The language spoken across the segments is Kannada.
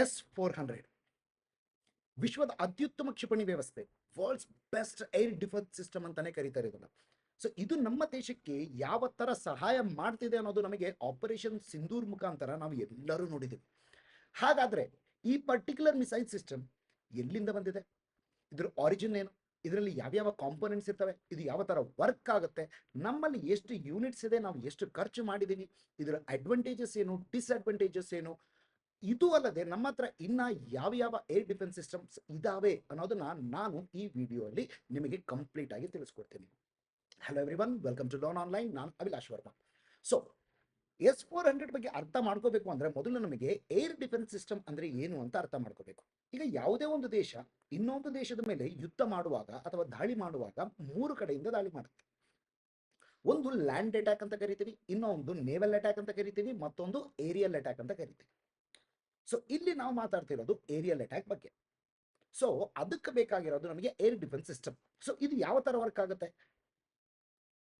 ಎಸ್ ಫೋರ್ ಹಂಡ್ರೆಡ್ ವಿಶ್ವದ ಅತ್ಯುತ್ತಮ ಕ್ಷಿಪಣಿ ವ್ಯವಸ್ಥೆ world's best air defence system ಅಂತಾನೆ ಕರೀತಾರೆ ಇದನ್ನ. ಸೊ ಇದು ನಮ್ಮ ದೇಶಕ್ಕೆ ಯಾವ ತರ ಸಹಾಯ ಮಾಡ್ತಿದೆ ಅನ್ನೋದು ನಮಗೆ ಆಪರೇಷನ್ ಸಿಂಧೂರ್ ಮುಖಾಂತರ ನಾವು ಎಲ್ಲರೂ ನೋಡಿದ್ದೀವಿ. ಹಾಗಾದ್ರೆ ಈ ಪರ್ಟಿಕ್ಯುಲರ್ ಮಿಸೈಲ್ ಸಿಸ್ಟಮ್ ಎಲ್ಲಿಂದ ಬಂದಿದೆ? ಇದ್ರ ಆರಿಜಿನ್ ಏನು? ಇದರಲ್ಲಿ ಯಾವ್ಯಾವ ಕಾಂಪೋನೆಂಟ್ಸ್ ಇರ್ತವೆ? ಇದು ಯಾವ ತರ ವರ್ಕ್ ಆಗುತ್ತೆ? ನಮ್ಮಲ್ಲಿ ಎಷ್ಟು ಯೂನಿಟ್ಸ್ ಇದೆ? ನಾವು ಎಷ್ಟು ಖರ್ಚು ಮಾಡಿದೀವಿ? ಇದರ ಅಡ್ವಾಂಟೇಜಸ್ ಏನು? ಡಿಸ್ಅಡ್ವಾಂಟೇಜಸ್ ಏನು? ಇದು ಅಲ್ಲದೆ ನಮ್ಮ ಹತ್ರ ಇನ್ನ ಯಾವ ಯಾವ ಏರ್ ಡಿಫೆನ್ಸ್ ಸಿಸ್ಟಮ್ಸ್ ಇದಾವೆ ಅನ್ನೋದನ್ನ ನಾನು ಈ ವಿಡಿಯೋ ಅಲ್ಲಿ ನಿಮಗೆ ಕಂಪ್ಲೀಟ್ ಆಗಿ ತಿಳಿಸ್ಕೊಡ್ತೀನಿ. Hello every one welcome to loan online ನಾನು Avilash Verma. So S four hundred ಬಗ್ಗೆ ಅರ್ಥ ಮಾಡ್ಕೋಬೇಕು ಅಂದ್ರೆ ಮೊದಲು ನಮಗೆ ಏರ್ ಡಿಫೆನ್ಸ್ ಸಿಸ್ಟಮ್ ಅಂದ್ರೆ ಏನು ಅಂತ ಅರ್ಥ ಮಾಡ್ಕೋಬೇಕು. ಈಗ ಯಾವುದೇ ಒಂದು ದೇಶ ಇನ್ನೊಂದು ದೇಶದ ಮೇಲೆ ಯುದ್ಧ ಮಾಡುವಾಗ ಅಥವಾ ದಾಳಿ ಮಾಡುವಾಗ ಮೂರು ಕಡೆಯಿಂದ ದಾಳಿ ಮಾಡುತ್ತೆ. ಒಂದು ಲ್ಯಾಂಡ್ ಅಟ್ಯಾಕ್ ಅಂತ ಕರಿತೀವಿ, ಇನ್ನೊಂದು ನೇವಲ್ ಅಟ್ಯಾಕ್ ಅಂತ ಕರಿತೀವಿ, ಮತ್ತೊಂದು ಏರಿಯಲ್ ಅಟ್ಯಾಕ್ ಅಂತ ಕರಿತೀವಿ. ಸೊ ಇಲ್ಲಿ ನಾವು ಮಾತಾಡ್ತಿರೋದು ಏರಿಯಲ್ ಅಟ್ಯಾಕ್ ಬಗ್ಗೆ. ಸೊ ಅದಕ್ಕೆ ಬೇಕಾಗಿರೋದು ನಮಗೆ ಏರ್ ಡಿಫೆನ್ಸ್ ಸಿಸ್ಟಮ್ ಸೊ ಇದು ಯಾವ ತರ ವರ್ಕ್ ಆಗುತ್ತೆ?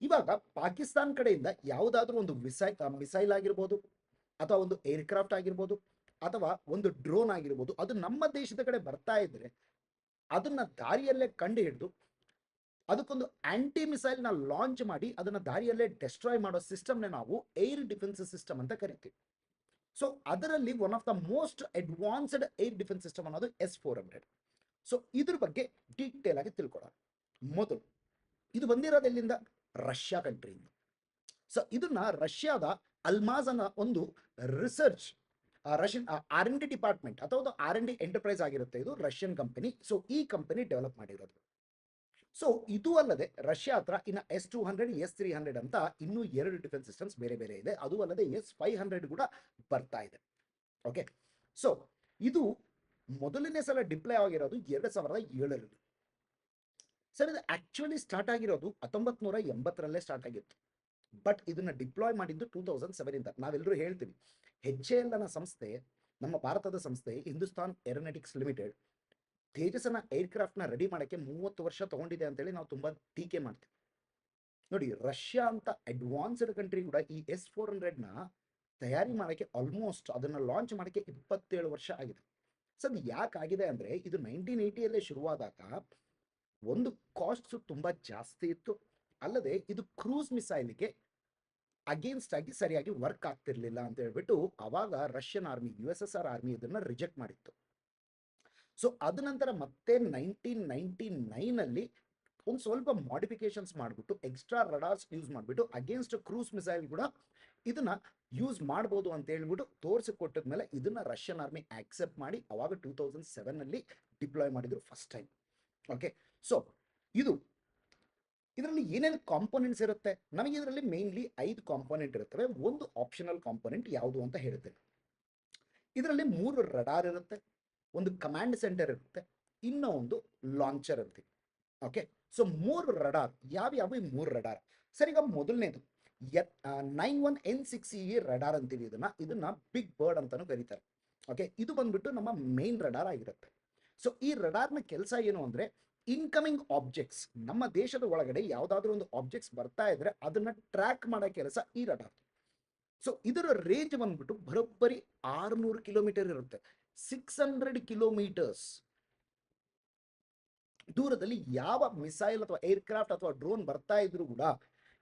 ಇವಾಗ ಪಾಕಿಸ್ತಾನ್ ಕಡೆಯಿಂದ ಯಾವುದಾದ್ರೂ ಒಂದು ಮಿಸೈಲ್ ಮಿಸೈಲ್ ಆಗಿರ್ಬೋದು, ಅಥವಾ ಒಂದು ಏರ್ಕ್ರಾಫ್ಟ್ ಆಗಿರ್ಬೋದು, ಅಥವಾ ಒಂದು ಡ್ರೋನ್ ಆಗಿರ್ಬೋದು, ಅದು ನಮ್ಮ ದೇಶದ ಕಡೆ ಬರ್ತಾ ಇದ್ರೆ ಅದನ್ನ ದಾರಿಯಲ್ಲೇ ಕಂಡು ಹಿಡಿದು ಅದಕ್ಕೊಂದು ಆಂಟಿ ಮಿಸೈಲ್ನ ಲಾಂಚ್ ಮಾಡಿ, ಅದನ್ನ ದಾರಿಯಲ್ಲೇ ಡೆಸ್ಟ್ರಾಯ್ ಮಾಡೋ ಸಿಸ್ಟಮ್ನ ನಾವು ಏರ್ ಡಿಫೆನ್ಸ್ ಸಿಸ್ಟಮ್ ಅಂತ ಕರಿತೀವಿ. ಸೊ ಅದರಲ್ಲಿ one of the most advanced air defence system ಅನ್ನೋದು ಎಸ್ ಫೋರ್ ಹಂಡ್ರೆಡ್ ಸೊ ಇದ್ರ ಬಗ್ಗೆ ಡೀಟೇಲ್ ಆಗಿ ತಿಳ್ಕೊಳ್ಳೋಣ. ಮೊದಲು, ಇದು ಬಂದಿರೋದು ಎಲ್ಲಿಂದ? ರಷ್ಯಾ ಕಂಟ್ರಿಯಿಂದ ಸೊ ಇದನ್ನ ರಷ್ಯಾದ ಅಲ್ಮಾಜ್ ಅನ್ನೋ ಒಂದು research Russian R N D department ಅಥವಾ ಆರ್ ಎನ್ ಡಿ ಎಂಟರ್ಪ್ರೈಸ್ ಆಗಿರುತ್ತೆ. ಇದು ರಷ್ಯನ್ ಕಂಪನಿ ಸೊ ಈ ಕಂಪನಿ ಡೆವಲಪ್ ಮಾಡಿರೋದು. ಸೊ ಇದು ಅಲ್ಲದೆ ರಷ್ಯಾ ಹತ್ರ ಇನ್ನು S two hundred S three hundred ಅಂತ ಇನ್ನೂ ಎರಡು ಡಿಫೆನ್ಸ್ ಸಿಸ್ಟಮ್ಸ್ ಬೇರೆ ಬೇರೆ ಇದೆ. ಅದು ಅಲ್ಲದೆ ಎಸ್ ಫೈವ್ ಹಂಡ್ರೆಡ್ ಕೂಡ ಬರ್ತಾ ಇದೆ. ಓಕೆ ಸೊ ಇದು ಮೊದಲನೇ ಸಲ ಡಿಪ್ಲೈ ಆಗಿರೋದು ಎರಡು ಸಾವಿರದ ಏಳರಲ್ಲಿ. ಸರ್ ಇದು ಆಕ್ಚುಲಿ ಸ್ಟಾರ್ಟ್ ಆಗಿರೋದು ಹತ್ತೊಂಬತ್ ನೂರ ಎಂಬತ್ತರಲ್ಲೇ ಸ್ಟಾರ್ಟ್ ಆಗಿತ್ತು. ಬಟ್ ಇದನ್ನ ಡಿಪ್ಲಾಯ್ ಮಾಡಿದ್ದು ಟೂ ತೌಸಂಡ್ ಸೆವೆನ್ ಇಂದ. ನಾವೆಲ್ಲರೂ ಹೇಳ್ತೀವಿ ಹೆಚ್ ಎಲ್ ಅನ್ನೋ ಸಂಸ್ಥೆ, ನಮ್ಮ ಭಾರತದ ಸಂಸ್ಥೆ, ಹಿಂದೂಸ್ತಾನ್ ಏರೋನೆಟಿಕ್ಸ್ ಲಿಮಿಟೆಡ್ ತೇಜಸ್ನ ಏರ್ಕ್ರಾಫ್ಟ್ನ ರೆಡಿ ಮಾಡಕ್ಕೆ ಮೂವತ್ತು ವರ್ಷ ತಗೊಂಡಿದೆ ಅಂತೇಳಿ ನಾವು ತುಂಬಾ ಟೀಕೆ ಮಾಡ್ತೀವಿ. ನೋಡಿ ರಷ್ಯಾ ಅಂತ ಅಡ್ವಾನ್ಸ್ಡ್ ಕಂಟ್ರಿ ಕೂಡ ಈ ಎಸ್ ಫೋರ್ ಹಂಡ್ರೆಡ್ನ ತಯಾರಿ ಮಾಡಕ್ಕೆ ಆಲ್ಮೋಸ್ಟ್ ಅದನ್ನ ಲಾಂಚ್ ಮಾಡಕ್ಕೆ ಇಪ್ಪತ್ತೇಳು ವರ್ಷ ಆಗಿದೆ. ಸೊ ಅದು ಯಾಕೆ ಆಗಿದೆ ಅಂದ್ರೆ ಇದು ನೈನ್ಟೀನ್ ಏಯ್ಟಿಯಲ್ಲೇ ಶುರುವಾದಾಗ ಒಂದು ಕಾಸ್ಟ್ ತುಂಬಾ ಜಾಸ್ತಿ ಇತ್ತು. ಅಲ್ಲದೆ ಇದು ಕ್ರೂಸ್ ಮಿಸೈಲ್ಗೆ ಅಗೇನ್ಸ್ಟ್ ಆಗಿ ಸರಿಯಾಗಿ ವರ್ಕ್ ಆಗ್ತಿರ್ಲಿಲ್ಲ ಅಂತ ಹೇಳ್ಬಿಟ್ಟು ಅವಾಗ Russian army U S S R army ಇದನ್ನ ರಿಜೆಕ್ಟ್ ಮಾಡಿತ್ತು. ಸೊ ಅದ ನಂತರ ಮತ್ತೆ ನೈನ್ಟೀನ್ ನೈನ್ಟಿ ನೈನ್ ಅಲ್ಲಿ ಒಂದು ಸ್ವಲ್ಪ ಮಾಡಿಫಿಕೇಶನ್ಸ್ ಮಾಡಿಬಿಟ್ಟು ಎಕ್ಸ್ಟ್ರಾ ರಡಾರ್ಸ್ ಯೂಸ್ ಮಾಡಿಬಿಟ್ಟು ಅಗೇನ್ಸ್ಟ್ ಕ್ರೂಸ್ ಮಿಸೈಲ್ ಕೂಡ ಇದನ್ನ ಯೂಸ್ ಮಾಡ್ಬೋದು ಅಂತ ಹೇಳ್ಬಿಟ್ಟು ತೋರಿಸಿ ಕೊಟ್ಟಿದ್ಮೇಲೆ ಇದನ್ನ ರಷ್ಯನ್ ಆರ್ಮಿ ಆಕ್ಸೆಪ್ಟ್ ಮಾಡಿ ಅವಾಗ ಟೂ ತೌಸಂಡ್ ಸೆವೆನ್ ಅಲ್ಲಿ ಡಿಪ್ಲಾಯ್ ಮಾಡಿದ್ರು ಫಸ್ಟ್ ಟೈಮ್ ಓಕೆ ಸೊ ಇದು, ಇದರಲ್ಲಿ ಏನೇನು ಕಾಂಪೋನೆಂಟ್ಸ್ ಇರುತ್ತೆ? ನಮಗೆ ಇದರಲ್ಲಿ ಮೇನ್ಲಿ ಐದು ಕಾಂಪೋನೆಂಟ್ ಇರುತ್ತವೆ. ಒಂದು ಆಪ್ಷನಲ್ ಕಾಂಪೋನೆಂಟ್ ಯಾವುದು ಅಂತ ಹೇಳ್ತೇನೆ. ಇದರಲ್ಲಿ ಮೂರು ರಡಾರ್ ಇರುತ್ತೆ. ಒಂದು ಕಮಾಂಡ್ ಸೆಂಟರ್ ಇರುತ್ತೆ, ಇನ್ನೂ ಒಂದು ಲಾಂಚರ್ ಅಂತೀವಿ ಓಕೆ ಸೊ ಮೂರು ರಡಾರ್ ಯಾವ್ಯಾವ ಈ ಮೂರು ರಡಾರ್ ಸರ್, ಈಗ ಮೊದಲನೇದು nine one N six E radar ಅಂತೀವಿ ಇದನ್ನ. ಇದನ್ನ ಬಿಗ್ ಬರ್ಡ್ ಅಂತಾನು ಕರೀತಾರೆ. ಓಕೆ ಇದು ಬಂದ್ಬಿಟ್ಟು ನಮ್ಮ ಮೇನ್ ರಡಾರ್ ಆಗಿರುತ್ತೆ. ಸೊ ಈ ರಡಾರ್ನ ಕೆಲಸ ಏನು ಅಂದ್ರೆ ಇನ್ಕಮಿಂಗ್ ಆಬ್ಜೆಕ್ಟ್ಸ್ ನಮ್ಮ ದೇಶದ ಒಳಗಡೆ ಯಾವ್ದಾದ್ರು ಒಂದು ಆಬ್ಜೆಕ್ಟ್ಸ್ ಬರ್ತಾ ಇದ್ರೆ ಅದನ್ನ ಟ್ರ್ಯಾಕ್ ಮಾಡೋ ಕೆಲಸ ಈ ರಡಾರ್ ಸೊ ಇದರ ರೇಂಜ್ ಬಂದ್ಬಿಟ್ಟು ಬರೋಬ್ಬರಿ ಆರುನೂರು ಕಿಲೋಮೀಟರ್ ಇರುತ್ತೆ. ಸಿಕ್ಸ್ ಹಂಡ್ರೆಡ್ ಕಿಲೋಮೀಟರ್ಸ್ ದೂರದಲ್ಲಿ ಯಾವ ಮಿಸೈಲ್ ಅಥವಾ ಏರ್ಕ್ರಾಫ್ಟ್ ಅಥವಾ ಡ್ರೋನ್ ಬರ್ತಾ ಇದ್ರು ಕೂಡ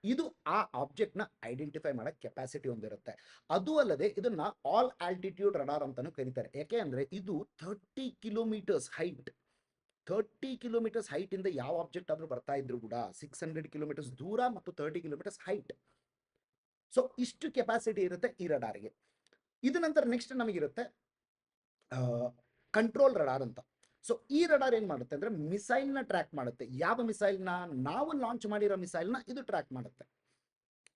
ಇದು ಆ ಆಬ್ಜೆಕ್ಟ್ನ ಐಡೆಂಟಿಫೈ ಮಾಡೋ ಕೆಪಾಸಿಟಿ ಹೊಂದಿರುತ್ತೆ. ಅದು ಅಲ್ಲದೆ ಇದನ್ನ ಆಲ್ ಆಲ್ಟಿಟ್ಯೂಡ್ ರಡಾರ್ ಅಂತಾನು ಕರೀತಾರೆ. ಯಾಕೆ ಅಂದ್ರೆ ಇದು thirty kilometres height thirty kilometres height ಇಂದ ಯಾವ ಆಬ್ಜೆಕ್ಟ್ ಆದ್ರೂ ಬರ್ತಾ ಇದ್ರು ಕೂಡ ಸಿಕ್ಸ್ ಹಂಡ್ರೆಡ್ ಕಿಲೋಮೀಟರ್ಸ್ ದೂರ ಮತ್ತು ಥರ್ಟಿ ಕಿಲೋಮೀಟರ್ಸ್ ಹೈಟ್ ಸೊ ಇಷ್ಟು ಕೆಪಾಸಿಟಿ ಇರುತ್ತೆ ಈ ರಡಾರ್ಗೆ ಇದು ನಂತರ ನೆಕ್ಸ್ಟ್ ನಮಗಿರುತ್ತೆ ಕಂಟ್ರೋಲ್ ರಡಾರ್ ಅಂತ. ಸೊ ಈ ರಡಾರ್ ಏನ್ ಮಾಡುತ್ತೆ ಅಂದ್ರೆ ಮಿಸೈಲ್ನ ಟ್ರ್ಯಾಕ್ ಮಾಡುತ್ತೆ. ಯಾವ ಮಿಸೈಲ್ನ ನಾವು ಲಾಂಚ್ ಮಾಡಿರೋ ಮಿಸೈಲ್ನ ಇದು ಟ್ರ್ಯಾಕ್ ಮಾಡುತ್ತೆ.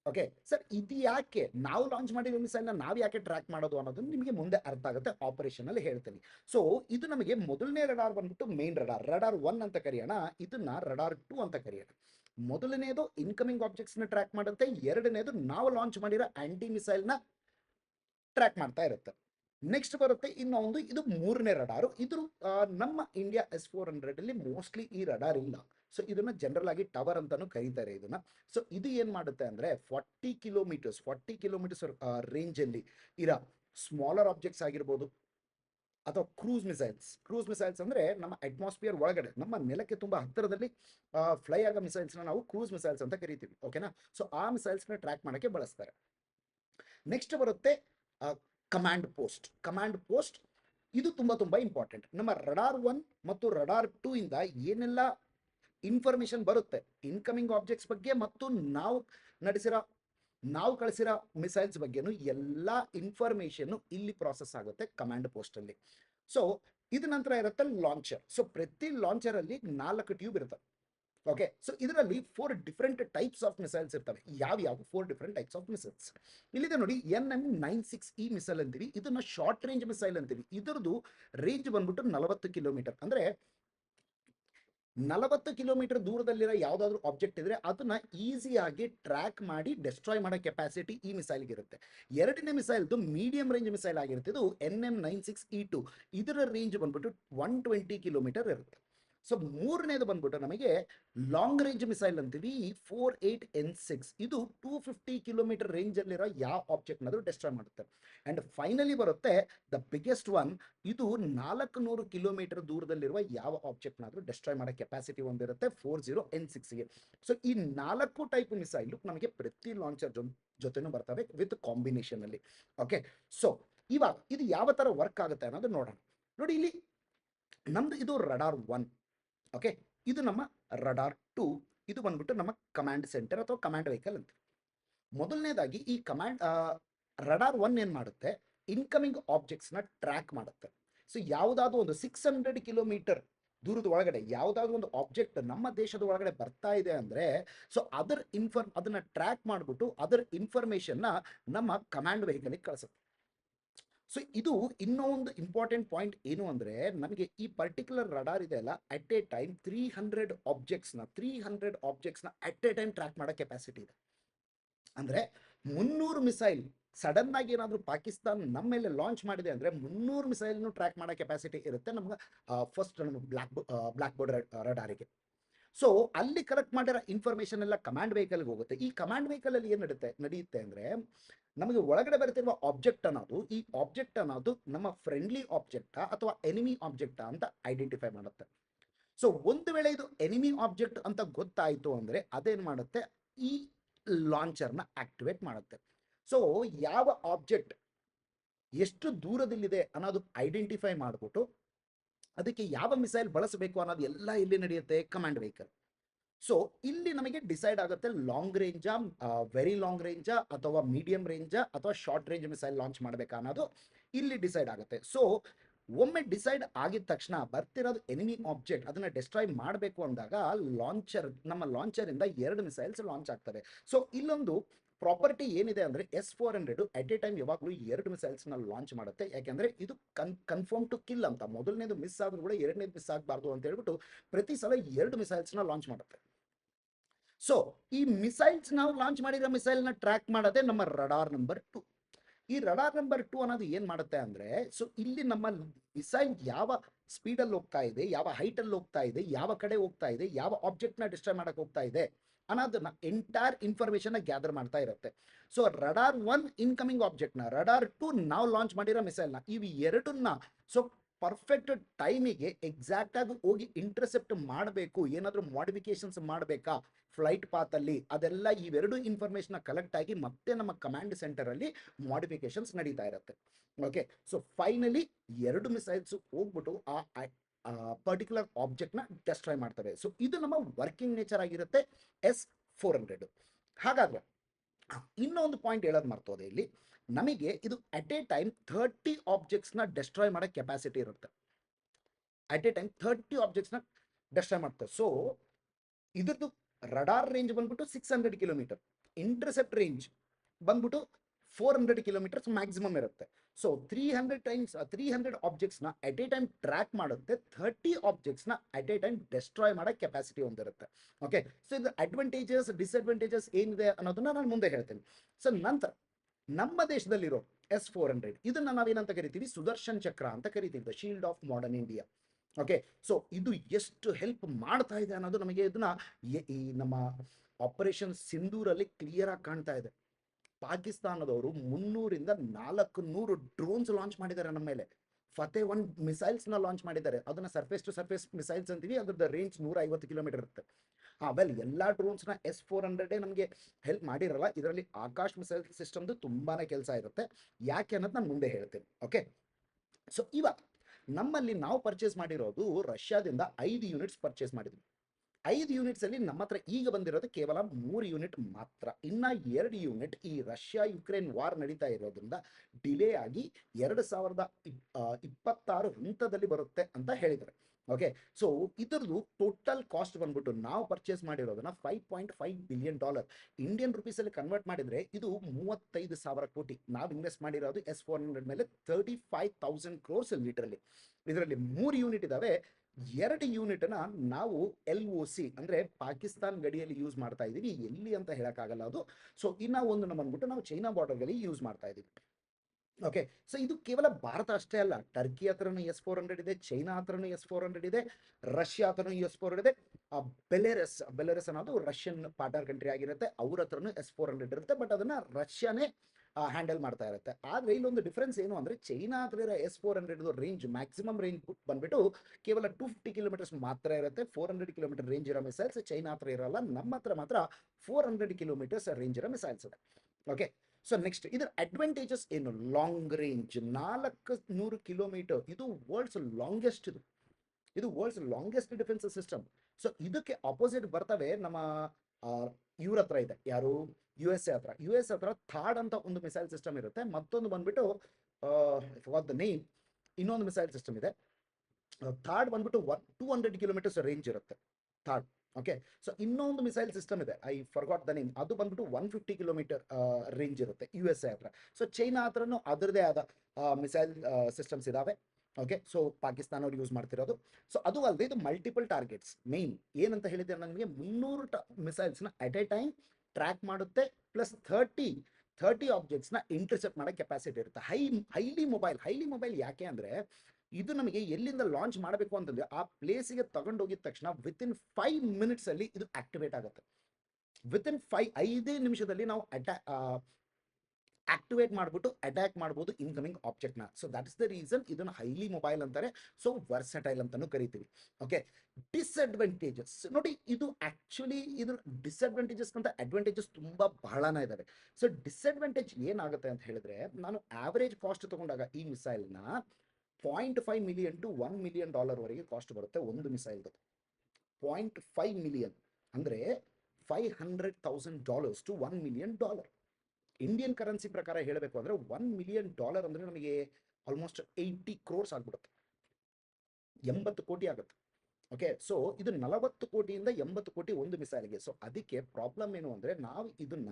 ಓಕೆ ಸರ್ ಇದು ಯಾಕೆ? ನಾವು ಲಾಂಚ್ ಮಾಡಿರೋ ಮಿಸೈಲ್ನ ನಾವು ಯಾಕೆ ಟ್ರ್ಯಾಕ್ ಮಾಡೋದು ಅನ್ನೋದು ನಿಮಗೆ ಮುಂದೆ ಅರ್ಥ ಆಗುತ್ತೆ ಆಪರೇಷನ್ ಅಲ್ಲಿ ಹೇಳ್ತೀನಿ. ಸೊ ಇದು ನಮಗೆ ಮೊದಲನೇ ರಡಾರ್ ಬಂದ್ಬಿಟ್ಟು ಮೇನ್ ರಡಾರ್ ರಡಾರ್ ಒನ್ ಅಂತ ಕರೆಯೋಣ. ಇದನ್ನ ರಡಾರ್ ಟು ಅಂತ ಕರೆಯೋಣ. ಮೊದಲನೇದು ಇನ್ಕಮಿಂಗ್ ಆಬ್ಜೆಕ್ಟ್ಸ್ನ ಟ್ರ್ಯಾಕ್ ಮಾಡುತ್ತೆ. ಎರಡನೇದು ನಾವು ಲಾಂಚ್ ಮಾಡಿರೋ ಆಂಟಿ ಮಿಸೈಲ್ನ ಟ್ರ್ಯಾಕ್ ಮಾಡ್ತಾ ಇರುತ್ತೆ. ನೆಕ್ಸ್ಟ್ ಬರುತ್ತೆ ಇನ್ನೊಂದು ಇದು ಮೂರನೇ ರಡಾರು ಇದು ನಮ್ಮ ಇಂಡಿಯಾ ಎಸ್ ಫೋರ್ ಹಂಡ್ರೆಡ್ ಅಲ್ಲಿ ಮೋಸ್ಟ್ಲಿ ಈ ರಡಾರ್ ಇಲ್ಲ. ಸೊ ಇದನ್ನ ಜನರಲ್ ಆಗಿ ಟವರ್ ಅಂತಾನು ಕರೀತಾರೆ ಇದನ್ನ. ಸೊ ಇದು ಏನ್ ಮಾಡುತ್ತೆ ಅಂದ್ರೆ forty kilometres forty kilometres range ಅಲ್ಲಿ ಇರ ಸ್ಮಾಲರ್ ಆಬ್ಜೆಕ್ಟ್ಸ್ ಆಗಿರ್ಬೋದು, ಅಥವಾ ಕ್ರೂಸ್ ಮಿಸೈಲ್ಸ್ ಕ್ರೂಸ್ ಮಿಸೈಲ್ಸ್ ಅಂದ್ರೆ ನಮ್ಮ ಅಟ್ಮಾಸ್ಫಿಯರ್ ಒಳಗಡೆ, ನಮ್ಮ ನೆಲಕ್ಕೆ ತುಂಬಾ ಹತ್ತಿರದಲ್ಲಿ ಫ್ಲೈ ಆಗೋ ಮಿಸೈಲ್ಸ್ನ ನಾವು ಕ್ರೂಸ್ ಮಿಸೈಲ್ಸ್ ಅಂತ ಕರಿತೀವಿ ಓಕೆನಾ ಸೊ ಆ ಮಿಸೈಲ್ಸ್ನ ಟ್ರ್ಯಾಕ್ ಮಾಡೋಕ್ಕೆ ಬಳಸ್ತಾರೆ. ನೆಕ್ಸ್ಟ್ ಬರುತ್ತೆ ಕಮಾಂಡ್ ಪೋಸ್ಟ್ ಕಮಾಂಡ್ ಪೋಸ್ಟ್ ಇದು ತುಂಬ ತುಂಬ ಇಂಪಾರ್ಟೆಂಟ್ ನಮ್ಮ ರಡಾರ್ ಒನ್ ಮತ್ತು ರಡಾರ್ ಟೂ ಇಂದ ಏನೆಲ್ಲ ಇನ್ಫಾರ್ಮೇಶನ್ ಬರುತ್ತೆ? ಇನ್ಕಮಿಂಗ್ ಆಬ್ಜೆಕ್ಟ್ಸ್ ಬಗ್ಗೆ ಮತ್ತು ನಾವು ನಡೆಸಿರೋ, ನಾವು ಕಳಿಸಿರೋ ಮಿಸೈಲ್ಸ್ ಬಗ್ಗೆನೂ ಎಲ್ಲ ಇನ್ಫಾರ್ಮೇಷನ್ನು ಇಲ್ಲಿ ಪ್ರಾಸೆಸ್ ಆಗುತ್ತೆ ಕಮಾಂಡ್ ಪೋಸ್ಟಲ್ಲಿ ಸೊ ಇದು ನಂತರ ಇರುತ್ತೆ ಲಾಂಚರ್ ಸೊ ಪ್ರತಿ ಲಾಂಚರಲ್ಲಿ ನಾಲ್ಕು ಟ್ಯೂಬ್ ಇರ್ತವೆ ಓಕೆ ಸೊ ಇದರಲ್ಲಿ four different types of missiles ಇರ್ತವೆ. ಯಾವ ಯಾವ? Four different types of missiles ಇಲ್ಲಿದೆ ನೋಡಿ N M nine six E missile ಅಂತೀವಿ. ಇದನ್ನ ಶಾರ್ಟ್ ರೇಂಜ್ ಮಿಸೈಲ್ ಅಂತೀವಿ. ಇದರದು ರೇಂಜ್ ಬಂದ್ಬಿಟ್ಟು ನಲವತ್ತು ಕಿಲೋಮೀಟರ್ ಅಂದ್ರೆ ನಲವತ್ತು ಕಿಲೋಮೀಟರ್ ದೂರದಲ್ಲಿರೋ ಯಾವುದಾದ್ರೂ ಆಬ್ಜೆಕ್ಟ್ ಇದ್ರೆ ಅದನ್ನ ಈಸಿಯಾಗಿ ಟ್ರ್ಯಾಕ್ ಮಾಡಿ ಡೆಸ್ಟ್ರಾಯ್ ಮಾಡೋ ಕೆಪಾಸಿಟಿ ಈ ಮಿಸೈಲ್ಗೆ ಇರುತ್ತೆ. ಎರಡನೇ ಮಿಸೈಲ್ದು ಮೀಡಿಯಂ ರೇಂಜ್ ಮಿಸೈಲ್ ಆಗಿರುತ್ತೆ. ಇದು N M nine six E two ಇದರ ರೇಂಜ್ ಬಂದ್ಬಿಟ್ಟು ಒನ್ ಟ್ವೆಂಟಿ ಕಿಲೋಮೀಟರ್ ಇರುತ್ತೆ. ಸೊ ಮೂರನೇದು ಬಂದ್ಬಿಟ್ಟು ನಮಗೆ ಲಾಂಗ್ ರೇಂಜ್ ಮಿಸೈಲ್ ಅಂತೀವಿ ಫೋರ್ ಏಟ್ ಎನ್ ಸಿಕ್ಸ್ ಇದು ಟೂ ಫಿಫ್ಟಿ ಕಿಲೋಮೀಟರ್ ರೇಂಜಲ್ಲಿರೋ ಯಾವ ಆಬ್ಜೆಕ್ಟ್ನಾದರೂ ಡೆಸ್ಟ್ರಾಯ್ ಮಾಡುತ್ತೆ. ಆ್ಯಂಡ್ ಫೈನಲಿ ಬರುತ್ತೆ ದ ಬಿಗ್ಗೆಸ್ಟ್ ಒನ್ ಇದು ನಾಲ್ಕು ನೂರು ಕಿಲೋಮೀಟರ್ ದೂರದಲ್ಲಿರುವ ಯಾವ ಆಬ್ಜೆಕ್ಟ್ನಾದರೂ ಡೆಸ್ಟ್ರಾಯ್ ಮಾಡೋ ಕೆಪಾಸಿಟಿ ಒಂದಿರುತ್ತೆ ಫೋರ್ ಜೀರೋ ಎನ್ ಸಿಕ್ಸ್ಗೆ ಸೊ ಈ ನಾಲ್ಕು ಟೈಪ್ ಮಿಸೈಲು ನಮಗೆ ಪ್ರತಿ ಲಾಂಚರ್ ಜೊತೆನೂ ಬರ್ತವೆ ವಿತ್ ಕಾಂಬಿನೇಷನ್ ಅಲ್ಲಿ. ಓಕೆ ಸೊ ಇವಾಗ ಇದು ಯಾವ ಥರ ವರ್ಕ್ ಆಗುತ್ತೆ ಅನ್ನೋದು ನೋಡೋಣ. ನೋಡಿ ಇಲ್ಲಿ, ನಮ್ದು ಇದು ರಡಾರ್ ಒನ್ ಓಕೆ ಇದು ನಮ್ಮ ರಡಾರ್ ಟು ಇದು ಬಂದ್ಬಿಟ್ಟು ನಮ್ಮ ಕಮಾಂಡ್ ಸೆಂಟರ್ ಅಥವಾ ಕಮಾಂಡ್ ವೆಹಿಕಲ್ ಅಂತ. ಮೊದಲನೇದಾಗಿ ಈ ಕಮಾಂಡ್ ರಡಾರ್ ಒನ್ ಏನು ಮಾಡುತ್ತೆ? ಇನ್ಕಮಿಂಗ್ ಆಬ್ಜೆಕ್ಟ್ಸ್ನ ಟ್ರ್ಯಾಕ್ ಮಾಡುತ್ತೆ. ಸೊ ಯಾವುದಾದ್ರೂ ಒಂದು ಸಿಕ್ಸ್ ಹಂಡ್ರೆಡ್ ಕಿಲೋಮೀಟರ್ ದೂರದ ಒಳಗಡೆ ಯಾವುದಾದ್ರೂ ಒಂದು ಆಬ್ಜೆಕ್ಟ್ ನಮ್ಮ ದೇಶದ ಒಳಗಡೆ ಬರ್ತಾ ಇದೆ ಅಂದರೆ ಸೊ ಅದರ್ ಇನ್ಫಾರ್ಮ್ ಅದನ್ನ ಟ್ರ್ಯಾಕ್ ಮಾಡಿಬಿಟ್ಟು ಅದರ್ ಇನ್ಫಾರ್ಮೇಷನ್ನ ನಮ್ಮ ಕಮಾಂಡ್ ವೆಹಿಕಲಿಗೆ ಕಳಿಸುತ್ತೆ. ಸೊ ಇದು ಇನ್ನೂ ಒಂದು ಇಂಪಾರ್ಟೆಂಟ್ ಪಾಯಿಂಟ್ ಏನು ಅಂದರೆ ನಮಗೆ ಈ ಪರ್ಟಿಕ್ಯುಲರ್ ರಡಾರ್ ಇದೆ ಅಲ್ಲ at a time three hundred ಆಬ್ಜೆಕ್ಟ್ಸ್ನ three hundred ಆಬ್ಜೆಕ್ಟ್ಸ್ನ ಅಟ್ ಎ ಟೈಮ್ ಟ್ರ್ಯಾಕ್ ಮಾಡೋ ಕೆಪಾಸಿಟಿ ಇದೆ. ಅಂದರೆ ಮುನ್ನೂರು ಮಿಸೈಲ್ ಸಡನ್ ಆಗಿ ಏನಾದರೂ ಪಾಕಿಸ್ತಾನ್ ನಮ್ಮ ಮೇಲೆ ಲಾಂಚ್ ಮಾಡಿದೆ ಅಂದರೆ ಮುನ್ನೂರು ಮಿಸೈಲ್ನು ಟ್ರ್ಯಾಕ್ ಮಾಡೋ ಕೆಪಾಸಿಟಿ ಇರುತ್ತೆ ನಮ್ಗೆ ಫಸ್ಟ್ ನಮ್ಮ ಬ್ಲ್ಯಾಕ್ ಬ್ಲ್ಯಾಕ್ ಬೋರ್ಡ್ ರಡಾರಿಗೆ ಸೊ ಅಲ್ಲಿ ಕಲೆಕ್ಟ್ ಮಾಡಿರೋ ಇನ್ಫಾರ್ಮೇಶನ್ ಎಲ್ಲ ಕಮಾಂಡ್ ವೆಹಿಕಲ್ಗೆ ಹೋಗುತ್ತೆ. ಈ ಕಮಾಂಡ್ ವೆಹಿಕಲ್ ಅಲ್ಲಿ ಏನು ನಡುತ್ತೆ ನಡೆಯುತ್ತೆ ಅಂದರೆ, ನಮಗೆ ಒಳಗಡೆ ಬರ್ತಿರುವ ಆಬ್ಜೆಕ್ಟ್ ಅನ್ನೋದು, ಈ ಆಬ್ಜೆಕ್ಟ್ ಅನ್ನೋದು ನಮ್ಮ ಫ್ರೆಂಡ್ಲಿ ಆಬ್ಜೆಕ್ಟಾ ಅಥವಾ ಎನಿಮಿ ಆಬ್ಜೆಕ್ಟಾ ಅಂತ ಐಡೆಂಟಿಫೈ ಮಾಡುತ್ತೆ. ಸೊ ಒಂದು ವೇಳೆ ಇದು ಎನಿಮಿ ಆಬ್ಜೆಕ್ಟ್ ಅಂತ ಗೊತ್ತಾಯಿತು ಅಂದರೆ, ಅದೇನು ಮಾಡುತ್ತೆ, ಈ ಲಾಂಚರ್ನ ಆಕ್ಟಿವೇಟ್ ಮಾಡುತ್ತೆ. ಸೊ ಯಾವ ಆಬ್ಜೆಕ್ಟ್ ಎಷ್ಟು ದೂರದಲ್ಲಿದೆ ಅನ್ನೋದು ಐಡೆಂಟಿಫೈ ಮಾಡಿಬಿಟ್ಟು ಅದಕ್ಕೆ ಯಾವ ಮಿಸೈಲ್ ಬಳಸಬೇಕು ಅನ್ನೋದು ಎಲ್ಲ ಇಲ್ಲಿ ನಡೆಯುತ್ತೆ ಕಮಾಂಡ್ ವೆಹಿಕಲ್ ಸೊ ಇಲ್ಲಿ ನಮಗೆ ಡಿಸೈಡ್ ಆಗುತ್ತೆ ಲಾಂಗ್ ರೇಂಜಾ ವೆರಿ ಲಾಂಗ್ ರೇಂಜಾ ಅಥವಾ ಮೀಡಿಯಂ ರೇಂಜಾ ಅಥವಾ ಶಾರ್ಟ್ ರೇಂಜ್ ಮಿಸೈಲ್ ಲಾಂಚ್ ಮಾಡಬೇಕಾ ಅನ್ನೋದು ಇಲ್ಲಿ ಡಿಸೈಡ್ ಆಗುತ್ತೆ. ಸೊ ಒಮ್ಮೆ ಡಿಸೈಡ್ ಆಗಿದ ತಕ್ಷಣ ಬರ್ತಿರೋದು ಎನಿಮಿ ಆಬ್ಜೆಕ್ಟ್ ಅದನ್ನ ಡಿಸ್ಟ್ರಾಯ್ ಮಾಡಬೇಕು ಅಂದಾಗ ಲಾಂಚರ್ ನಮ್ಮ ಲಾಂಚರ್ ಇಂದ ಎರಡು ಮಿಸೈಲ್ಸ್ ಲಾಂಚ್ ಆಗ್ತವೆ. ಸೊ ಇಲ್ಲೊಂದು ಪ್ರಾಪರ್ಟಿ ಏನಿದೆ ಅಂದ್ರೆ S four hundred at a time ಯಾವಾಗಲೂ ಎರಡು ಮಿಸೈಲ್ಸ್ನ ಲಾಂಚ್ ಮಾಡುತ್ತೆ. ಯಾಕೆಂದ್ರೆ ಇದು ಕನ್ ಕನ್ಫರ್ಮ್ ಟು ಕಿಲ್ ಅಂತ. ಮೊದಲನೇದು ಮಿಸ್ ಆದ್ರೂ ಕೂಡ ಎರಡನೇದು ಮಿಸ್ ಆಗಬಾರ್ದು ಅಂತ ಹೇಳ್ಬಿಟ್ಟು ಪ್ರತಿ ಸಲ ಎರಡು ಮಿಸೈಲ್ಸ್ನ ಲಾಂಚ್ ಮಾಡುತ್ತೆ. ಸೊ ಈ ಮಿಸೈಲ್ಸ್ ನಾವು ಲಾಂಚ್ ಮಾಡಿರೋ ಮಿಸೈಲ್ನ ಟ್ರ್ಯಾಕ್ ಮಾಡೋದೇ ನಮ್ಮ ರಡಾರ್ ನಂಬರ್ ಟು ಈ ರಡಾರ್ ನಂಬರ್ ಟು ಅನ್ನೋದು ಏನ್ ಮಾಡುತ್ತೆ ಅಂದ್ರೆ ಸೊ ಇಲ್ಲಿ ನಮ್ಮ ಮಿಸೈಲ್ ಯಾವ ಸ್ಪೀಡಲ್ಲಿ ಹೋಗ್ತಾ ಇದೆ, ಯಾವ ಹೈಟಲ್ಲಿ ಹೋಗ್ತಾ ಇದೆ, ಯಾವ ಕಡೆ ಹೋಗ್ತಾ ಇದೆ, ಯಾವ ಆಬ್ಜೆಕ್ಟ್ನ ಡಿಸ್ಟ್ರಾಯ್ ಮಾಡಕ್ ಹೋಗ್ತಾ ಇದೆ ಅನ್ನೋದನ್ನ ಎಂಟೈರ್ ಇನ್ಫಾರ್ಮೇಶನ್ ಗ್ಯಾದರ್ ಮಾಡ್ತಾ ಇರುತ್ತೆ. ಸೊ ರಡಾರ್ ಒನ್ ಇನ್ಕಮಿಂಗ್ ಆಬ್ಜೆಕ್ಟ್ನ ರಡಾರ್ ಟು ನಾವು ಲಾಂಚ್ ಮಾಡಿರೋ ಮಿಸೈಲ್ನ ಇವು ಎರಡನ್ನ ಸೊ ಪರ್ಫೆಕ್ಟ್ ಟೈಮಿಗೆ ಎಕ್ಸಾಕ್ಟ್ ಆಗಿ ಹೋಗಿ ಇಂಟರ್ಸೆಪ್ಟ್ ಮಾಡಬೇಕು, ಏನಾದರೂ ಮಾಡಿಫಿಕೇಶನ್ಸ್ ಮಾಡಬೇಕಾ ಫ್ಲೈಟ್ ಪಾತಲ್ಲಿ ಅದೆಲ್ಲ ಇವೆರಡು ಇನ್ಫಾರ್ಮೇಶನ್ ಕಲೆಕ್ಟ್ ಆಗಿ ಮತ್ತೆ ನಮ್ಮ ಕಮಾಂಡ್ ಸೆಂಟರ್ ಅಲ್ಲಿ ಮಾಡಿಫಿಕೇಶನ್ಸ್ ನಡೀತಾ ಇರುತ್ತೆ. ಓಕೆ ಸೊ ಫೈನಲಿ ಎರಡು ಮಿಸೈಲ್ಸ್ ಹೋಗ್ಬಿಟ್ಟು ಆ ಪರ್ಟಿಕ್ಯುಲರ್ ಆಬ್ಜೆಕ್ಟ್ನ ಡೆಸ್ಟ್ರಾಯ್ ಮಾಡ್ತವೆ. ಸೊ ಇದು ನಮ್ಮ ವರ್ಕಿಂಗ್ ನೇಚರ್ ಆಗಿರುತ್ತೆ ಎಸ್ ಫೋರ್ ಹಂಡ್ರೆಡ್ ಹಾಗಾದ್ರೆ, ಇನ್ನೊಂದು ಪಾಯಿಂಟ್ ಹೇಳೋದು ಮರ್ತೋದೆ ಇಲ್ಲಿ. ನಮಗೆ ಇದು ಅಟ್ ಎ ಟೈಮ್ ಥರ್ಟಿ ಆಬ್ಜೆಕ್ಟ್ಸ್ನ ಡೆಸ್ಟ್ರಾಯ್ ಮಾಡೋ ಕೆಪಾಸಿಟಿ ಇರುತ್ತೆ. ಅಟ್ ಎ ಟೈಮ್ ಥರ್ಟಿ ಆಬ್ಜೆಕ್ಟ್ಸ್ನ ಡೆಸ್ಟ್ರಾಯ್ ಮಾಡುತ್ತೆ ಸೊ ಇದ್ರದ್ದು ರಡಾರ್ ರೇಂಜ್ ಬಂದ್ಬಿಟ್ಟು six hundred kilometre intercept range ಬಂದ್ಬಿಟ್ಟು ಫೋರ್ ಹಂಡ್ರೆಡ್ ಕಿಲೋಮೀಟರ್ಸ್ ಮ್ಯಾಕ್ಸಿಮಮ್ ಇರುತ್ತೆ. So three hundred times three hundred ಆಬ್ಜೆಕ್ಟ್ಸ್ನ at a time track ಮಾಡುತ್ತೆ. ಥರ್ಟಿ ಆಬ್ಜೆಕ್ಟ್ಸ್ನ ಅಟ್ ಎ ಟೈಮ್ ಡೆಸ್ಟ್ರಾಯ್ ಮಾಡೋ ಕೆಪಾಸಿಟಿ ಹೊಂದಿರುತ್ತೆ. ಓಕೆ ಸೊ ಇದು ಅಡ್ವಾಂಟೇಜಸ್ ಡಿಸ್ಅಡ್ವಾಂಟೇಜಸ್ ಏನಿದೆ ಅನ್ನೋದನ್ನ ನಾನು ಮುಂದೆ ಹೇಳ್ತೇನೆ. ಸೊ ನಂತರ ನಮ್ಮ ದೇಶದಲ್ಲಿರೋ ಎಸ್ ಫೋರ್ ಹಂಡ್ರೆಡ್. ಇದನ್ನ ನಾವೇನಂತ ಕರಿತೀವಿ? ಸುದರ್ಶನ್ ಚಕ್ರ ಅಂತ ಕರಿತೀವಿ. The shield of modern India okay so ಇದು ಎಷ್ಟು ಹೆಲ್ಪ್ ಮಾಡ್ತಾ ಇದೆ ಅನ್ನೋದು ನಮಗೆ ಇದನ್ನ ಈ ನಮ್ಮ ಆಪರೇಷನ್ ಸಿಂಧೂರಲ್ಲಿ ಕ್ಲಿಯರ್ ಆಗಿ ಕಾಣ್ತಾ ಇದೆ. ಪಾಕಿಸ್ತಾನದವರು ಮುನ್ನೂರಿಂದ ನಾಲ್ಕು ನೂರು ಡ್ರೋನ್ಸ್ ಲಾಂಚ್ ಮಾಡಿದ್ದಾರೆ ನಮ್ಮ ಮೇಲೆ. ಫತೆ ಒನ್ ಮಿಸೈಲ್ಸ್ನ ಲಾಂಚ್ ಮಾಡಿದ್ದಾರೆ. ಅದನ್ನ ಸರ್ಫೇಸ್ ಟು ಸರ್ಫೇಸ್ ಮಿಸೈಲ್ಸ್ ಅಂತೀವಿ. ಅದ್ರದ್ದು ರೇಂಜ್ ನೂರ ಐವತ್ತು ಕಿಲೋಮೀಟರ್ ಇರುತ್ತೆ. ಹಾಂ ವೆಲ್ ಎಲ್ಲ ಡ್ರೋನ್ಸ್ನ ಎಸ್ ಫೋರ್ ಹಂಡ್ರೆಡೇ ನಮಗೆ ಹೆಲ್ಪ್ ಮಾಡಿರಲ್ಲ. ಇದರಲ್ಲಿ ಆಕಾಶ್ ಮಿಸೈಲ್ ಸಿಸ್ಟಮ್ದು ತುಂಬಾ ಕೆಲಸ ಇರುತ್ತೆ. ಯಾಕೆ ಅನ್ನೋದು ನಾನು ಮುಂದೆ ಹೇಳ್ತೀನಿ ಓಕೆ ಸೊ ಇವಾಗ ನಮ್ಮಲ್ಲಿ ನಾವು ಪರ್ಚೇಸ್ ಮಾಡಿರೋದು ರಷ್ಯಾದಿಂದ ಐದು ಯೂನಿಟ್ಸ್ ಪರ್ಚೇಸ್ ಮಾಡಿದ್ವಿ. ಐದು ಯೂನಿಟ್ಸ್ ಅಲ್ಲಿ ನಮ್ಮ ಹತ್ರ ಈಗ ಬಂದಿರೋದು ಕೇವಲ ಮೂರು ಯೂನಿಟ್ ಮಾತ್ರ. ಇನ್ನ ಎರಡು ಯೂನಿಟ್ ಈ ರಷ್ಯಾ ಯುಕ್ರೇನ್ ವಾರ್ ನಡೀತಾ ಇರೋದ್ರಿಂದ ಡಿಲೇ ಆಗಿ ಎರಡು ಸಾವಿರದ ಇಪ್ಪತ್ತಾರು ಹಂತದಲ್ಲಿ ಬರುತ್ತೆ ಅಂತ ಹೇಳಿದ್ದಾರೆ. ಓಕೆ ಸೊ ಇದರದು ಟೋಟಲ್ ಕಾಸ್ಟ್ ಬಂದ್ಬಿಟ್ಟು ನಾವು ಪರ್ಚೇಸ್ ಮಾಡಿರೋದನ್ನ five point five billion dollar Indian rupees ಅಲ್ಲಿ ಕನ್ವರ್ಟ್ ಮಾಡಿದ್ರೆ ಇದು ಮೂವತ್ತೈದು ಸಾವಿರ ಕೋಟಿ. ನಾವು ಇನ್ವೆಸ್ಟ್ ಮಾಡಿರೋದು ಎಸ್ ಫೋರ್ ಹಂಡ್ರೆಡ್ ಮೇಲೆ ತರ್ಟಿ ಫೈವ್ ತೌಸಂಡ್ ಕ್ರೋರ್ಸ್ ಲೀಟರಲ್ಲಿ ಇದರಲ್ಲಿ ಮೂರು ಯೂನಿಟ್ ಇದಾವೆ. ಎರಡು ಯೂನಿಟ್ನ ನಾವು ಎಲ್ ಒ ಸಿ ಅಂದ್ರೆ ಪಾಕಿಸ್ತಾನ್ ಗಡಿಯಲ್ಲಿ ಯೂಸ್ ಮಾಡ್ತಾ ಇದೀವಿ. ಎಲ್ಲಿ ಅಂತ ಹೇಳಕ್ಕಾಗಲ್ಲ ಅದು. ಸೊ ಇನ್ನ ಒಂದು ನಮ್ಮ ಬಂದ್ಬಿಟ್ಟು ನಾವು ಚೈನಾ ಬಾರ್ಡರ್ಗಳಲ್ಲಿ ಯೂಸ್ ಮಾಡ್ತಾ ಇದೀವಿ. ಓಕೆ ಸೊ ಇದು ಕೇವಲ ಭಾರತ ಅಷ್ಟೇ ಅಲ್ಲ. ಟರ್ಕಿ ಹತ್ರನೂ ಎಸ್ ಫೋರ್ ಹಂಡ್ರೆಡ್ ಇದೆ ಚೈನಾ ಹತ್ರನೂ ಎಸ್ ಫೋರ್ ಹಂಡ್ರೆಡ್ ಇದೆ ರಷ್ಯಾ ಹತ್ರನೂ ಎಸ್ ಫೋರ್ ಹಂಡ್ರೆಡ್ ಇದೆ. ಬೆಲೆರಸ್ ಬೆಲೆರಸ್ ಅನ್ನೋದು ರಷ್ಯನ್ ಪಾರ್ಟ್ನರ್ ಕಂಟ್ರಿ ಆಗಿರುತ್ತೆ. ಅವ್ರ ಹತ್ರನೂ ಎಸ್ ಫೋರ್ ಹಂಡ್ರೆಡ್ ಇರುತ್ತೆ ಬಟ್ ಅದನ್ನ ರಷ್ಯಾನೇ ಹ್ಯಾಂಡಲ್ ಮಾಡ್ತಾ ಇರುತ್ತೆ. ಆದ್ರೆ ಇಲ್ಲೊಂದು ಡಿಫ್ರೆನ್ಸ್ ಏನು ಅಂದ್ರೆ ಚೈನಾ ಹತ್ರ ಇರೋ S four hundred range maximum range ಬಂದ್ಬಿಟ್ಟು ಕೇವಲ ಟೂ ಫಿಫ್ಟಿ ಕಿಲೋಮೀಟರ್ಸ್ ಮಾತ್ರ ಇರುತ್ತೆ. ಫೋರ್ ಹಂಡ್ರೆಡ್ ಕಿಲೋಮೀಟರ್ ರೇಂಜ್ ಇರೋ ಮಿಸೈಲ್ಸ್ ಚೈನಾ ಹತ್ರ ಇರಲ್ಲ. ನಮ್ಮ ಹತ್ರ ಮಾತ್ರ ಫೋರ್ ಹಂಡ್ರೆಡ್ ಕಿಲೋಮೀಟರ್ಸ್ ರೇಂಜ್ ಇರೋ ಮಿಸೈಲ್ಸ್ ಇದೆ. ಓಕೆ ಸೊ ನೆಕ್ಸ್ಟ್ ಇದರ ಅಡ್ವಾಂಟೇಜಸ್ ಏನು ಲಾಂಗ್ ರೇಂಜ್ ನಾಲ್ಕು ನೂರು ಕಿಲೋಮೀಟರ್ ಇದು ವರ್ಲ್ಡ್ಸ್ ಲಾಂಗೆಸ್ಟ್ ಇದು. ಇದು world's longest defence system so ಇದಕ್ಕೆ ಆಪೋಸಿಟ್ ಬರ್ತವೆ ನಮ್ಮ ಇವ್ರ ಹತ್ರ ಇದೆ. ಯಾರು? ಯು ಎಸ್ ಎ ಹತ್ರ. ಯು ಎಸ್ ಹತ್ರ ಥಾರ್ಡ್ ಅಂತ ಒಂದು ಮಿಸೈಲ್ ಸಿಸ್ಟಮ್ ಇರುತ್ತೆ. ಮತ್ತೊಂದು ಬಂದ್ಬಿಟ್ಟು ವಾಟ್ ದ ನೇಮ್ ಇನ್ನೊಂದು ಮಿಸೈಲ್ ಸಿಸ್ಟಮ್ ಇದೆ. ಥಾರ್ಡ್ ಬಂದ್ಬಿಟ್ಟು one two hundred kilometres range ಇರುತ್ತೆ. ಥಾರ್ಡ್ ಓಕೆ ಸೊ ಇನ್ನೊಂದು ಮಿಸೈಲ್ ಸಿಸ್ಟಮ್ ಇದೆ. ಐ ಫರ್ಗಾಟ್ ದ ನೇಮ್ ಅದು ಬಂದ್ಬಿಟ್ಟು ಒನ್ ಫಿಫ್ಟಿ ಕಿಲೋಮೀಟರ್ ರೇಂಜ್ ಇರುತ್ತೆ. ಯು ಎಸ್ ಎ ಹತ್ರ. ಸೊ ಚೈನಾ ಹತ್ರನೂ ಅದರದೇ ಆದ ಮಿಸೈಲ್ ಸಿಸ್ಟಮ್ಸ್ ಇದಾವೆ. ಓಕೆ ಸೊ ಪಾಕಿಸ್ತಾನ ಅವ್ರು ಯೂಸ್ ಮಾಡ್ತಿರೋದು. ಸೊ ಅದು ಅಲ್ಲದೆ ಇದು ಮಲ್ಟಿಪಲ್ ಟಾರ್ಗೆಟ್ಸ್ ಮೇನ್ ಏನಂತ ಹೇಳಿದ್ರೆ ನನಗೆ ಮುನ್ನೂರು ಮಿಸೈಲ್ಸ್ನ ಅಟ್ ಎ ಟೈಮ್ ಟ್ರ್ಯಾಕ್ ಮಾಡುತ್ತೆ. ಪ್ಲಸ್ ಥರ್ಟಿ ಥರ್ಟಿ ಆಬ್ಜೆಕ್ಟ್ಸ್ನ ಇಂಟರ್ಸೆಪ್ಟ್ ಮಾಡೋ ಕೆಪಾಸಿಟಿ ಇರುತ್ತೆ. High highly mobile highly mobile ಯಾಕೆ ಅಂದರೆ ಇದು ನಮಗೆ ಎಲ್ಲಿಂದ ಲಾಂಚ್ ಮಾಡಬೇಕು ಅಂತಂದ್ರೆ ಆ ಪ್ಲೇಸಿಗೆ ತಗೊಂಡೋಗಿದ ತಕ್ಷಣ ವಿತ್ ಇನ್ ಫೈವ್ ಮಿನಿಟ್ಸಲ್ಲಿ ಇದು ಆಕ್ಟಿವೇಟ್ ಆಗುತ್ತೆ. ವಿತ್ ಇನ್ ಫೈವ್ ಐದೇ ನಿಮಿಷದಲ್ಲಿ ನಾವು ಆಕ್ಟಿವೇಟ್ ಮಾಡಿಬಿಟ್ಟು ಅಟ್ಯಾಕ್ ಮಾಡ್ಬೋದು incoming ಆಬ್ಜೆಕ್ಟ್ನ so that is the reason ಇದನ್ನು ಹೈಲಿ ಮೊಬೈಲ್ ಅಂತಾರೆ. ಸೊ ವರ್ಸಟೈಲ್ ಅಂತಾನು ಕರಿತೀವಿ. ಓಕೆ ಡಿಸ್ಅಡ್ವಾಂಟೇಜಸ್ ನೋಡಿ, ಇದು ಆಕ್ಚುಲಿ ಇದು ಡಿಸ್ಅಡ್ವಾಂಟೇಜಸ್ ಅಂತ ಅಡ್ವಾಂಟೇಜಸ್ ತುಂಬಾ ಬಹಳನ ಇದಾವೆ. ಸೊ ಡಿಸ್ಅಡ್ವಾಂಟೇಜ್ ಏನಾಗುತ್ತೆ ಅಂತ ಹೇಳಿದ್ರೆ, ನಾನು ಆವರೇಜ್ ಕಾಸ್ಟ್ ತಗೊಂಡಾಗ ಈ ಮಿಸೈಲ್ನ point five million to one million dollar ವರೆಗೆ ಕಾಸ್ಟ್ ಬರುತ್ತೆ, ಒಂದು ಮಿಸೈಲ್ದು ಪಾಯಿಂಟ್ ಫೈವ್ ಮಿಲಿಯನ್ ಅಂದರೆ five hundred thousand dollars to one million dollar Indian currency ಪ್ರಕಾರ ಹೇಳಬೇಕು ಅಂದರೆ ಒನ್ ಮಿಲಿಯನ್ ಡಾಲರ್ ಅಂದರೆ ನಮಗೆ ಆಲ್ಮೋಸ್ಟ್ ಏಯ್ಟಿ ಕ್ರೋರ್ಸ್ ಆಗ್ಬಿಡುತ್ತೆ. ಎಂಬತ್ತು ಕೋಟಿ ಆಗುತ್ತೆ. ಓಕೆ ಸೊ ಇದು ನಲವತ್ತು ಕೋಟಿಯಿಂದ ಎಂಬತ್ತು ಕೋಟಿ ಒಂದು ಮಿಸೈಲ್ಗೆ ಸೊ ಅದಕ್ಕೆ ಪ್ರಾಬ್ಲಮ್ ಏನು ಅಂದರೆ ನಾವು ಇದನ್ನ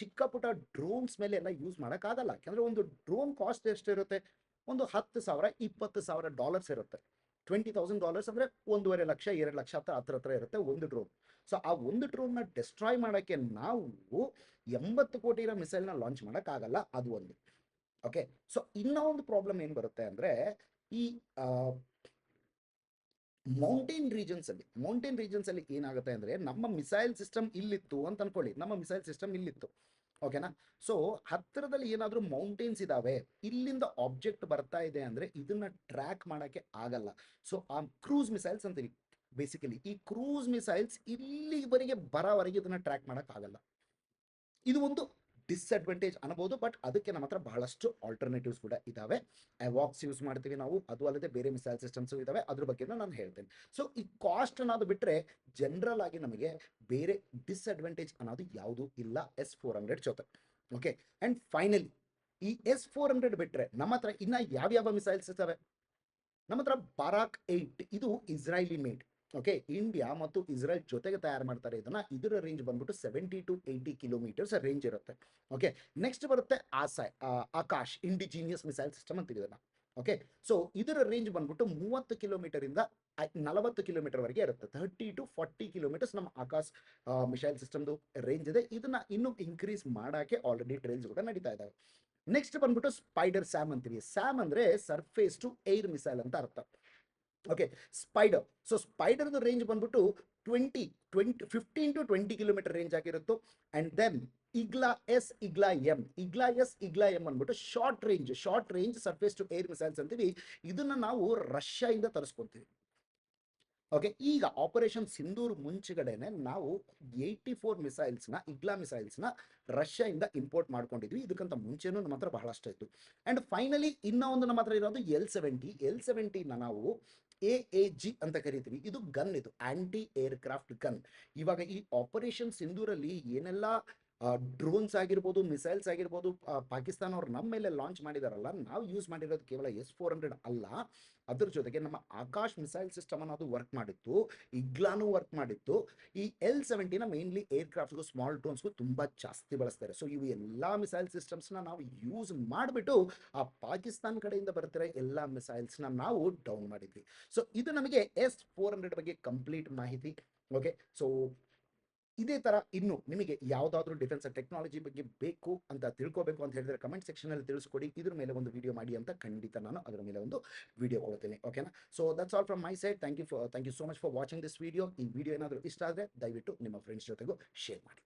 ಚಿಕ್ಕ ಪುಟ್ಟ ಡ್ರೋನ್ಸ್ ಮೇಲೆ ಎಲ್ಲ ಯೂಸ್ ಮಾಡೋಕ್ಕಾಗಲ್ಲ. ಯಾಕಂದರೆ ಒಂದು ಡ್ರೋನ್ ಕಾಸ್ಟ್ ಎಷ್ಟಿರುತ್ತೆ? ಒಂದು ಹತ್ತು ಸಾವಿರ, ಇಪ್ಪತ್ತು ಸಾವಿರ ಡಾಲರ್ಸ್ ಇರುತ್ತೆ. ಟ್ವೆಂಟಿ ತೌಸಂಡ್ ಡಾಲರ್ಸ್ ಅಂದರೆ ಒಂದೂವರೆ ಲಕ್ಷ, ಎರಡು ಲಕ್ಷ ಹತ್ರ ಹತ್ರ ಹತ್ರ ಇರುತ್ತೆ ಒಂದು ಡ್ರೋನ್ ಸೊ ಆ ಒಂದು ಡ್ರೋನ್ನ ಡಿಸ್ಟ್ರಾಯ್ ಮಾಡೋಕ್ಕೆ ನಾವು ಎಂಬತ್ತು ಕೋಟಿ ಇರೋ ಮಿಸೈಲ್ನ ಲಾಂಚ್ ಮಾಡೋಕ್ಕಾಗಲ್ಲ ಅದು ಒಂದು. ಓಕೆ ಸೊ ಇನ್ನೂ ಒಂದು ಪ್ರಾಬ್ಲಮ್ ಏನು ಬರುತ್ತೆ ಅಂದರೆ ಈ ಮೌಂಟೇನ್ ರೀಜನ್ಸ್ ಅಲ್ಲಿ ಮೌಂಟೇನ್ ರೀಜನ್ಸ್ ಅಲ್ಲಿ ಏನಾಗುತ್ತೆ ಅಂದ್ರೆ ನಮ್ಮ ಮಿಸೈಲ್ ಸಿಸ್ಟಮ್ ಇಲ್ಲಿತ್ತು ಅಂತ ಅನ್ಕೊಳ್ಳಿ. ನಮ್ಮ ಮಿಸೈಲ್ ಸಿಸ್ಟಮ್ ಇಲ್ಲಿತ್ತು. ಓಕೆನಾ ಸೊ ಹತ್ತಿರದಲ್ಲಿ ಏನಾದರೂ ಮೌಂಟೇನ್ಸ್ ಇದಾವೆ, ಇಲ್ಲಿಂದ ಆಬ್ಜೆಕ್ಟ್ ಬರ್ತಾ ಇದೆ ಅಂದ್ರೆ ಇದನ್ನ ಟ್ರ್ಯಾಕ್ ಮಾಡಕ್ಕೆ ಆಗಲ್ಲ. ಸೊ ಆ ಕ್ರೂಸ್ ಮಿಸೈಲ್ಸ್ ಅಂತೀವಿ ಬೇಸಿಕಲಿ ಈ ಕ್ರೂಸ್ ಮಿಸೈಲ್ಸ್ ಇಲ್ಲಿವರೆಗೆ ಬರೋವರೆಗೆ ಇದನ್ನ ಟ್ರ್ಯಾಕ್ ಮಾಡೋಕ್ಕಾಗಲ್ಲ ಇದು ಒಂದು ಡಿಸ್ಅಡ್ವಾಂಟೇಜ್ ಅನ್ಬೋದು ಬಟ್ ಅದಕ್ಕೆ ನಮ್ಮ ಹತ್ರ ಬಹಳಷ್ಟು ಆಲ್ಟರ್ನೇಟಿವ್ಸ್ ಕೂಡ ಇದಾವೆ. ಅವಾಕ್ಸ್ ಯೂಸ್ ಮಾಡ್ತೀವಿ ನಾವು, ಅದು ಅಲ್ಲದೆ ಬೇರೆ ಮಿಸೈಲ್ ಸಿಸ್ಟಮ್ಸ್ ಇದಾವೆ, ಅದ್ರ ಬಗ್ಗೆ ನಾನು ಹೇಳ್ತೇನೆ. ಸೊ ಈ ಕಾಸ್ಟ್ ಅನ್ನೋದು ಬಿಟ್ಟರೆ ಜನರಲ್ ಆಗಿ ನಮಗೆ ಬೇರೆ ಡಿಸ್ಅಡ್ವಾಂಟೇಜ್ ಅನ್ನೋದು ಯಾವುದು ಇಲ್ಲ ಎಸ್ ಫೋರ್ ಹಂಡ್ರೆಡ್ ಜೊತೆ. ಓಕೆ ಅಂಡ್ ಫೈನಲಿ ಈ ಎಸ್ ಫೋರ್ ಹಂಡ್ರೆಡ್ ಬಿಟ್ಟರೆ ನಮ್ಮ ಹತ್ರ ಇನ್ನ ಯಾವ್ಯಾವ ಮಿಸೈಲ್ಸ್ ಇದಾವೆ? ನಮ್ಮ ಹತ್ರ ಬರಾಕ್ ಏಟ್ ಇದು ಇಸ್ರಾಯಲಿ ಮೇಡ್ ಓಕೆ ಇಂಡಿಯಾ ಮತ್ತು ಇಸ್ರೇಲ್ ಜೊತೆಗೆ ತಯಾರು ಮಾಡ್ತಾರೆ. ಇದನ್ನ ಇದರ ರೇಂಜ್ ಬಂದ್ಬಿಟ್ಟು seventy to eighty kilometers range ಇರುತ್ತೆ. ಓಕೆ ನೆಕ್ಸ್ಟ್ ಬರುತ್ತೆ ಆಸೈ ಆಕಾಶ್ ಇಂಡಿಜಿನಿಯಸ್ ಮಿಸೈಲ್ ಸಿಸ್ಟಮ್ ಅಂತ ಇದನ್ನ. ಓಕೆ ಸೊ ಇದರ ರೇಂಜ್ ಬಂದ್ಬಿಟ್ಟು ಮೂವತ್ತು ಕಿಲೋಮೀಟರ್ ಇಂದ ನಲವತ್ತು ಕಿಲೋಮೀಟರ್ ವರೆಗೆ ಇರುತ್ತೆ. ಥರ್ಟಿ ಟು ಫಾರ್ಟಿ ಕಿಲೋಮೀಟರ್ಸ್ ನಮ್ಮ ಆಕಾಶ್ ಮಿಸೈಲ್ ಸಿಸ್ಟಮ್ದು ರೇಂಜ್ ಇದೆ. ಇದನ್ನ ಇನ್ನೂ ಇನ್ಕ್ರೀಸ್ ಮಾಡಕ್ಕೆ ಆಲ್ರೆಡಿ ಟ್ರೈಲ್ಸ್ ಕೂಡ ನಡೀತಾ ಇದ್ದಾವೆ ನೆಕ್ಸ್ಟ್ ಬಂದ್ಬಿಟ್ಟು ಸ್ಪೈಡರ್ ಸ್ಯಾಮ್ ಅಂತೀವಿ. ಸ್ಯಾಮ್ ಅಂದ್ರೆ ಸರ್ಫೇಸ್ ಟು ಏರ್ ಮಿಸೈಲ್ ಅಂತ ಅರ್ಥ. ಓಕೆ ಸ್ಪೈಡರ್ ಸೊ ಸ್ಪೈಡರ್ದು ರೇಂಜ್ ಬಂದ್ಬಿಟ್ಟು twenty twenty fifteen to twenty kilometer range ಆಗಿರುತ್ತೋ and then Igla S Igla M Igla S Igla M ಅಂದ್ಬಿಟ್ಟು short range short range surface to air missiles ಅಂತೀವಿ. ಇದನ್ನ ನಾವು ರಷ್ಯಾಯಿಂದ ತರಿಸ್ಕೊತೀವಿ. ಓಕೆ ಈಗ ಆಪರೇಷನ್ ಸಿಂಧೂರ್ ಮುಂಚೆಗಡೆನೆ ನಾವು ಏಯ್ಟಿ ಫೋರ್ ಮಿಸೈಲ್ಸ್ನ ಇಗ್ಲಾ ಮಿಸೈಲ್ಸ್ನ ಇಂದ ಇಂಪೋರ್ಟ್ ಮಾಡ್ಕೊಂಡಿದ್ವಿ. ಇದಕ್ಕಂತ ಮುಂಚೆನೂ ನಮ್ಮ ಹತ್ರ ಬಹಳಷ್ಟು ಇತ್ತು. ಆ್ಯಂಡ್ ಫೈನಲಿ ಇನ್ನೂ ಒಂದು ನಮ್ಮ ಹತ್ರ ಇರೋದು ಎಲ್ ಸೆವೆಂಟಿ ಎಲ್ ಸೆವೆಂಟಿನ ನಾವು ಎ ಎ ಜಿ ಅಂತ ಕರಿತೀವಿ. ಇದು ಗನ್ ಇದು ಆಂಟಿ ಏರ್ಕ್ರಾಫ್ಟ್ ಗನ್. ಇವಾಗ ಈ ಆಪರೇಷನ್ ಸಿಂಧೂರಲ್ಲಿ ಏನೆಲ್ಲ ಡ್ರೋನ್ಸ್ ಆಗಿರ್ಬೋದು ಮಿಸೈಲ್ಸ್ ಆಗಿರ್ಬೋದು ಪಾಕಿಸ್ತಾನ ಅವ್ರು ನಮ್ಮ ಮೇಲೆ ಲಾಂಚ್ ಮಾಡಿದಾರಲ್ಲ, ನಾವು ಯೂಸ್ ಮಾಡಿರೋದು ಕೇವಲ ಎಸ್ ಫೋರ್ ಹಂಡ್ರೆಡ್ ಅಲ್ಲ. ಅದ್ರ ಜೊತೆಗೆ ನಮ್ಮ ಆಕಾಶ್ ಮಿಸೈಲ್ ಸಿಸ್ಟಮ್ ಅನ್ನೋದು ವರ್ಕ್ ಮಾಡಿತ್ತು, ಇಗ್ಲಾನು ವರ್ಕ್ ಮಾಡಿತ್ತು. ಈ ಎಲ್ ಸೆವೆಂಟಿನ ಮೇನ್ಲಿ ಏರ್ಕ್ರಾಫ್ಟ್ಗೂ ಸ್ಮಾಲ್ ಡ್ರೋನ್ಸ್ಗೂ ತುಂಬ ಜಾಸ್ತಿ ಬಳಸ್ತಾರೆ ಸೊ ಇವು ಎಲ್ಲ ಮಿಸೈಲ್ ಸಿಸ್ಟಮ್ಸ್ನ ನಾವು ಯೂಸ್ ಮಾಡಿಬಿಟ್ಟು, ಆ ಪಾಕಿಸ್ತಾನ ಕಡೆಯಿಂದ ಬರ್ತಿರೋ ಎಲ್ಲ ಮಿಸೈಲ್ಸ್ನ ನಾವು ಡೌನ್ ಮಾಡಿದ್ವಿ. ಸೊ ಇದು ನಮಗೆ ಎಸ್ ಫೋರ್ ಹಂಡ್ರೆಡ್ ಬಗ್ಗೆ ಕಂಪ್ಲೀಟ್ ಮಾಹಿತಿ ಓಕೆ ಸೊ ಇದೇ ತರ ಇನ್ನು ನಿಮಗೆ ಯಾವುದಾದ್ರೂ ಡಿಫೆನ್ಸ್ ಟೆಕ್ನಾಲಜಿ ಬಗ್ಗೆ ಬೇಕು ಅಂತ ತಿಳ್ಕೋಬೇಕು ಅಂತ ಹೇಳಿದ್ರೆ ಕಮೆಂಟ್ ಸೆಕ್ಷನ್ ಅಲ್ಲಿ ತಿಳಿಸ್ಕೊಡಿ. ಇದ್ರ ಮೇಲೆ ಒಂದು ವಿಡಿಯೋ ಮಾಡಿ ಅಂತ ಖಂಡಿತ ನಾನು ಅದರ ಮೇಲೆ ಒಂದು ವಿಡಿಯೋ ಕೊಡ್ತೀನಿ. ಓಕೆನಾ so that's all from my side thank you thank you so much for watching this video ಈ ವಿಡಿಯೋ ಏನಾದರೂ ಇಷ್ಟ ಆದರೆ ದಯವಿಟ್ಟು ನಿಮ್ಮ ಫ್ರೆಂಡ್ಸ್ ಜೊತೆಗೂ ಶೇರ್ ಮಾಡಿ.